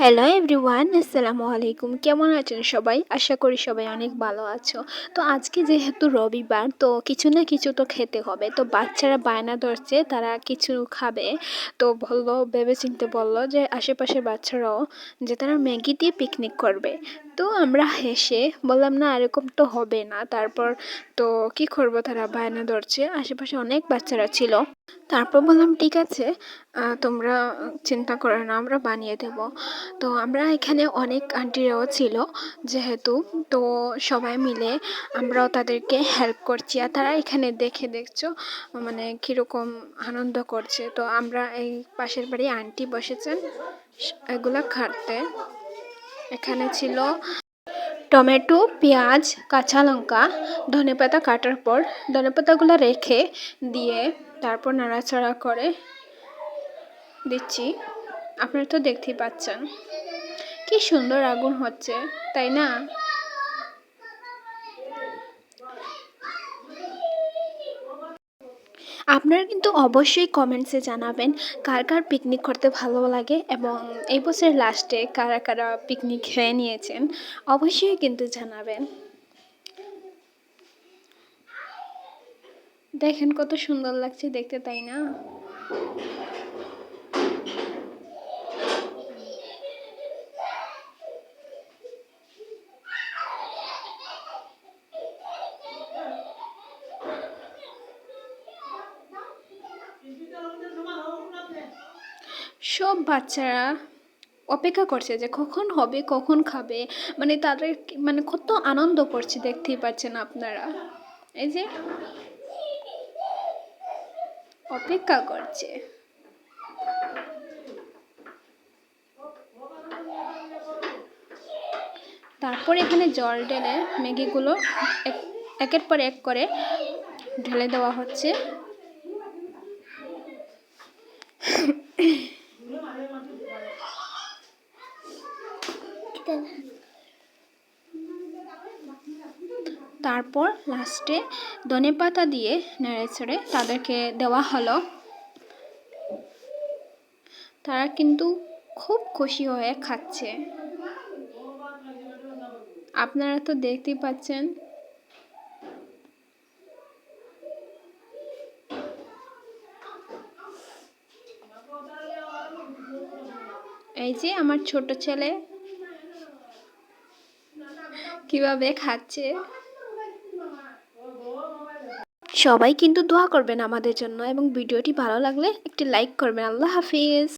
Hello everyone আসসালামু আলাইকুম কেমন আছেন সবাই? আশা করি সবাই অনেক ভালো আছো। তো আজকে যেহেতু রবিবার, তো কিছু না কিছু তো খেতে হবে। তো বাচ্চারা বায়না ধরছে, তারা কিছু খাবে। তো বলল ভেবে চিনতে বলল যে, আশেপাশের বাচ্চারাও, যে তারা ম্যাগি দিয়ে পিকনিক করবে। তো আমরা হেসে বললাম, না, এরকম তো হবে না। তারপর তো কি করব? তারা বায়না ধরছে। আশেপাশে অনেক বাচ্চারা ছিল। তারপর বললাম, ঠিক আছে তোমরা চিন্তা করো না, আমরা বানিয়ে দেব। তো আমরা এখানে অনেক আন্টিরাও ছিল যেহেতু। তো সবাই মিলে আমরাও তাদেরকে হেল্প করছি। আর তারা এখানে দেখে দেখছ মানে কীরকম আনন্দ করছে। তো আমরা এই পাশের বাড়ি আন্টি বসেছেন, এগুলা খাটতে। এখানে ছিল টমেটো, পেঁয়াজ কাঁচা লঙ্কা ধনেপাতা কাটার পর ধনেপাতাগুলো রেখে দিয়ে তারপর নাড়াচাড়া করে দিচ্ছি। আপনারা তো দেখতেই পাচ্ছেন। কি সুন্দর আগুন হচ্ছে, তাই না? আপনারা কিন্তু অবশ্যই কমেন্টসে জানাবেন কার কার পিকনিক করতে ভালো লাগে এবং এই বছরের লাস্টে কারা কারা পিকনিক খেয়ে নিয়েছেন অবশ্যই কিন্তু জানাবেন। দেখেন কত সুন্দর লাগছে দেখতে, তাই না? সব বাচ্চারা অপেক্ষা করছে যে কখন হবে, কখন খাবে। মানে তাদের মানে কত আনন্দ করছে, দেখতেই পাচ্ছেন আপনারা। এই যে অপেক্ষা করছে। তারপর এখানে জল ঢেলে ম্যাগিগুলো এক- একের পর এক করে ঢেলে দেওয়া হচ্ছে। তারপর লাস্টে ধনেপাতা দিয়ে নেড়ে ছেড়ে তাদেরকে দেওয়া হলো। তারা কিন্তু খুব খুশি হয়ে খাচ্ছে। আপনারা তো দেখতেই পাচ্ছেন। এই যে আমার ছোট ছেলে কীভাবে খাচ্ছে? সবাই কিন্তু দোয়া করবেন আমাদের জন্য এবং ভিডিওটি ভালো লাগলে একটি লাইক করবেন। আল্লাহ হাফিজ।